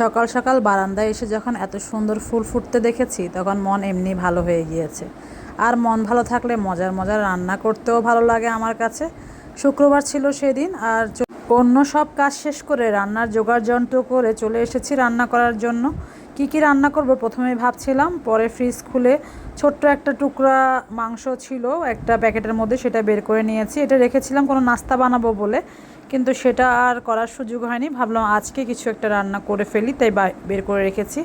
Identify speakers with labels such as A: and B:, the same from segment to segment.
A: সকাল সকাল বারান্দায় এসে যখন এত সুন্দর ফুল ফুটতে দেখেছি, তখন মন এমনি ভালো হয়ে গিয়েছে। আর মন ভালো থাকলে মজার মজার রান্না করতেও ভালো লাগে আমার কাছে। শুক্রবার ছিল সেদিন আর অন্য সব কাজ শেষ করে রান্নার জোগাড় যন্ত্র করে চলে এসেছি রান্না করার জন্য। কি কি রান্না করব প্রথমে ভাবছিলাম, পরে ফ্রিজ খুলে ছোট্ট একটা টুকরা মাংস ছিল, একটা প্যাকেটের মধ্যে সেটা বের করে নিয়েছি। এটা রেখেছিলাম কোনো নাস্তা বানাবো বলে। কিন্তু সেটা আর করার সুযোগ হয়নি। ভাবলাম আজকে কিছু একটা রান্না করে ফেলি, তাই বের করে রেখেছি।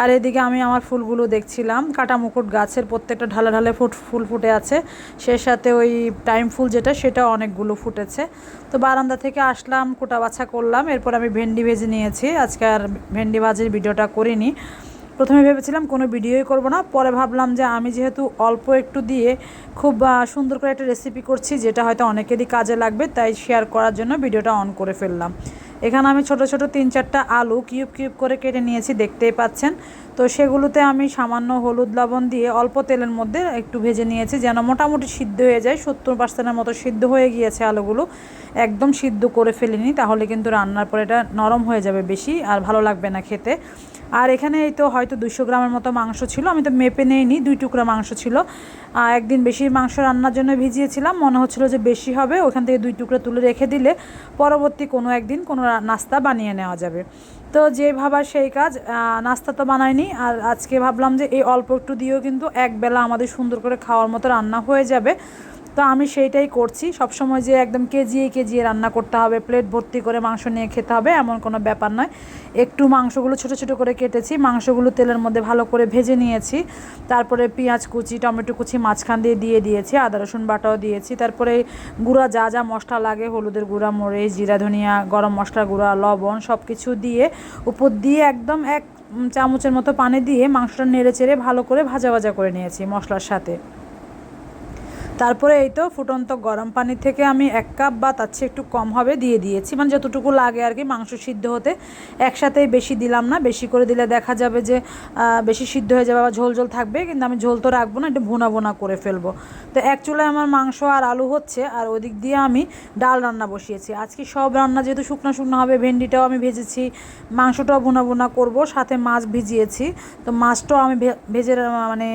A: আর এদিকে আমি আমার ফুলগুলো দেখছিলাম, কাটা মুকুট গাছের প্রত্যেকটা ঢালে ঢালে ফুট, ফুল ফুটে আছে। সে সাথে ওই টাইম ফুল যেটা, সেটা অনেকগুলো ফুটেছে। তো বারান্দা থেকে আসলাম, কোটা বাছা করলাম, এরপর আমি ভেন্ডি ভেজে নিয়েছি। আজকে আর ভেন্ডি ভাজির ভিডিওটা করিনি। প্রথমে ভেবেছিলাম কোনো ভিডিওই করব না, পরে ভাবলাম যে আমি যেহেতু অল্প একটু দিয়ে খুব সুন্দর করে একটা রেসিপি করছি, যেটা হয়তো অনেকেরই কাজে লাগবে, তাই শেয়ার করার জন্য ভিডিওটা অন করে ফেললাম। এখানে আমি ছোট ছোট তিন চারটা আলু কিউব কিউব করে কেটে নিয়েছি, দেখতেই পাচ্ছেন। তো সেগুলোতে আমি সামান্য হলুদ লবণ দিয়ে অল্প তেলের মধ্যে একটু ভেজে নিয়েছি, যেন মোটামুটি সিদ্ধ হয়ে যায়। সত্তর পার্সেন্টের মতো সিদ্ধ হয়ে গিয়েছে আলুগুলো। একদম সিদ্ধ করে ফেলিনি, তাহলে কিন্তু রান্নার পরে এটা নরম হয়ে যাবে বেশি আর ভালো লাগবে না খেতে। আর এখানে এই তো হয়তো দুশো গ্রামের মতো মাংস ছিল, আমি তো মেপে নেইনি, দুই টুকরা মাংস ছিল। একদিন বেশি মাংস রান্নার জন্য ভিজিয়েছিলাম, মনে হচ্ছিল যে বেশি হবে, ওখান থেকে দুই টুকরা তুলে রেখে দিলে পরবর্তী কোনো একদিন কোনো নাস্তা বানিয়ে নেওয়া যাবে। তো যে ভাবার সেই কাজ নাস্তা তো বানায়নি। আর আজকে ভাবলাম যে এই অল্প একটু দিয়েও কিন্তু একবেলা আমাদের সুন্দর করে খাওয়ার মতো রান্না হয়ে যাবে। তো আমি সেইটাই করছি। সবসময় যে একদম কেজিয়ে কেজিয়ে রান্না করতে হবে প্লেট ভর্তি করে মাংস নিয়ে খেতে হবে, এমন কোনো ব্যাপার নয়। একটু মাংসগুলো ছোট ছোট করে কেটেছি, মাংসগুলো তেলের মধ্যে ভালো করে ভেজে নিয়েছি। তারপরে পেঁয়াজ কুচি, টমেটো কুচি মাঝখান দিয়ে দিয়ে দিয়েছি, আদা, রসুন বাটাও দিয়েছি। তারপরে গুঁড়া যা যা মশলা লাগে, হলুদের গুঁড়া, মরিচ, জিরা, ধনিয়া, গরম মশলা গুঁড়া, লবণ সব কিছু দিয়ে, উপর দিয়ে একদম এক চামচের মতো পানি দিয়ে মাংসটা নেড়ে চেড়ে ভালো করে ভাজা ভাজা করে নিয়েছি মশলার সাথে। তারপরে এই তো ফুটন্ত গরম পানি থেকে আমি এক কাপ বা তার চেয়ে একটু কম হবে দিয়ে দিয়েছি। মানে যতটুকু লাগে আর কি, মাংস সিদ্ধ হতে। একসাথেই বেশি দিলাম না, বেশি করে দিলে দেখা যাবে যে বেশি সিদ্ধ হয়ে যাবে বা ঝোল ঝোল থাকবে, কিন্তু আমি ঝোল তো রাখব না, একটু ভুনা ভুনা করে ফেলব। তো এক চুলায় আমার মাংস আর আলু হচ্ছে, আর ওদিক দিয়ে আমি ডাল রান্না বসিয়েছি। আজকে সব রান্না যেহেতু শুকনো শুকনো হবে, ভেন্ডিটাও আমি ভেজেছি, মাংসটাও ভুনা ভুনা করব, সাথে মাছ ভিজিয়েছি। তো মাছটাও আমি ভেজে মানে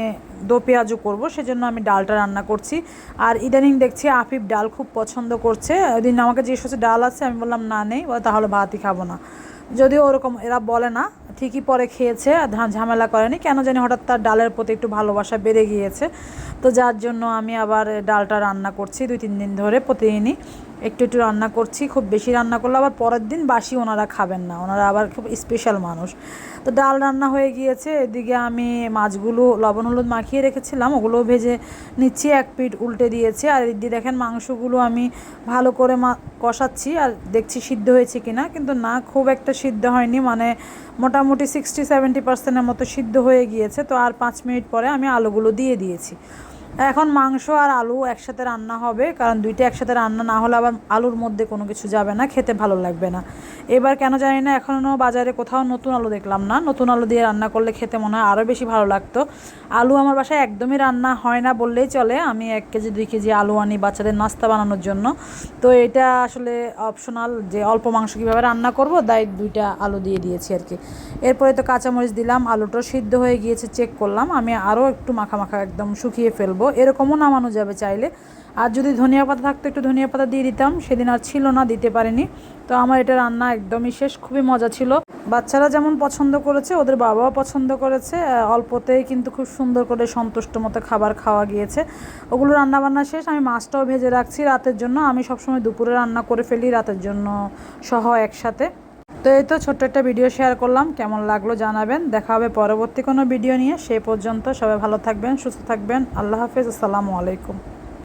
A: দো পেঁয়াজও করব, সেজন্য আমি ডালটা রান্না করছি। আর ইদানিং দেখছি আফিফ ডাল খুব পছন্দ করছে। ওদিন আমাকে যে করছে, ডাল আছে? আমি বললাম, না, নেই। তাহলে ভাতই খাব না। যদিও ওরকম এরা বলে না, ঠিকই পরে খেয়েছে ধা- ঝামেলা করেনি। কেন জানি হঠাৎ তার ডালের প্রতি একটু ভালোবাসা বেড়ে গিয়েছে। তো যার জন্য আমি আবার ডালটা রান্না করছি দুই তিন দিন ধরে প্রতিদিনই। একটু একটু রান্না করছি, খুব বেশি রান্না করলে আবার পরের দিন বাসি ওনারা খাবেন না, ওনারা আবার খুব স্পেশাল মানুষ। তো ডাল রান্না হয়ে গিয়েছে, এদিকে আমি মাছগুলো লবণ হলুদ মাখিয়ে রেখেছিলাম ওগুলো ভেজে নিচ্ছি, এক পিঠ উল্টে দিয়েছি। আর এদিকে দেখেন মাংসগুলো আমি ভালো করে মা, কষাচ্ছি, আর দেখছি সিদ্ধ হয়েছে কি না কিন্তু না, খুব একটা সিদ্ধ হয়নি মানে মোটামুটি সিক্সটি সেভেন্টি পার্সেন্টের মতো সিদ্ধ হয়ে গিয়েছে। তো আর পাঁচ মিনিট পরে আমি আলুগুলো দিয়ে দিয়েছি। এখন মাংস আর আলু একসাথে রান্না হবে, কারণ দুইটা একসাথে রান্না না হলে আবার আলুর মধ্যে কোনো কিছু যাবে না, খেতে ভালো লাগবে না। এবার কেন জানি না, এখনও বাজারে কোথাও নতুন আলু দেখলাম না। নতুন আলু দিয়ে রান্না করলে খেতে মনে হয় আরও বেশি ভালো লাগতো। আলু আমার বাসায় একদমই রান্না হয় না বললেই চলে, আমি এক কেজি, দুই কেজি আলু আনি বাচ্চাদের নাস্তা বানানোর জন্য। তো এটা আসলে অপশনাল যে অল্প মাংস কীভাবে রান্না করব, তাই দুইটা আলু দিয়ে দিয়েছি আর কি। এরপরে তো কাঁচামরিচ দিলাম, আলুটাও সিদ্ধ হয়ে গিয়েছে চেক করলাম। আমি আরও একটু মাখা মাখা একদম শুকিয়ে ফেলব। এরকমও নামানো যাবে চাইলে। আর যদি ধনিয়া পাতা থাকতো, একটু ধনিয়া পাতা দিয়ে দিতাম। সেদিন আর ছিল না, দিতে পারিনি। তো আমার এটা রান্না একদমই শেষ, খুবই মজা ছিল। বাচ্চারা যেমন পছন্দ করেছে, ওদের বাবাও পছন্দ করেছে। অল্পতেই কিন্তু খুব সুন্দর করে সন্তুষ্ট মতো খাবার খাওয়া গিয়েছে। ওগুলো রান্না বান্না শেষ, আমি মাছটাও ভেজে রাখছি রাতের জন্য। আমি সবসময় দুপুরে রান্না করে ফেলি, রাতের জন্য সহ একসাথে। তো এই তো ছোট্ট একটা ভিডিও শেয়ার করলাম। কেমন লাগল জানাবেন। দেখা হবে পরবর্তী কোনো ভিডিও নিয়ে। সেই পর্যন্ত সবাই ভালো থাকবেন, সুস্থ থাকবেন। আল্লাহ হাফেজ। আসসালামু আলাইকুম।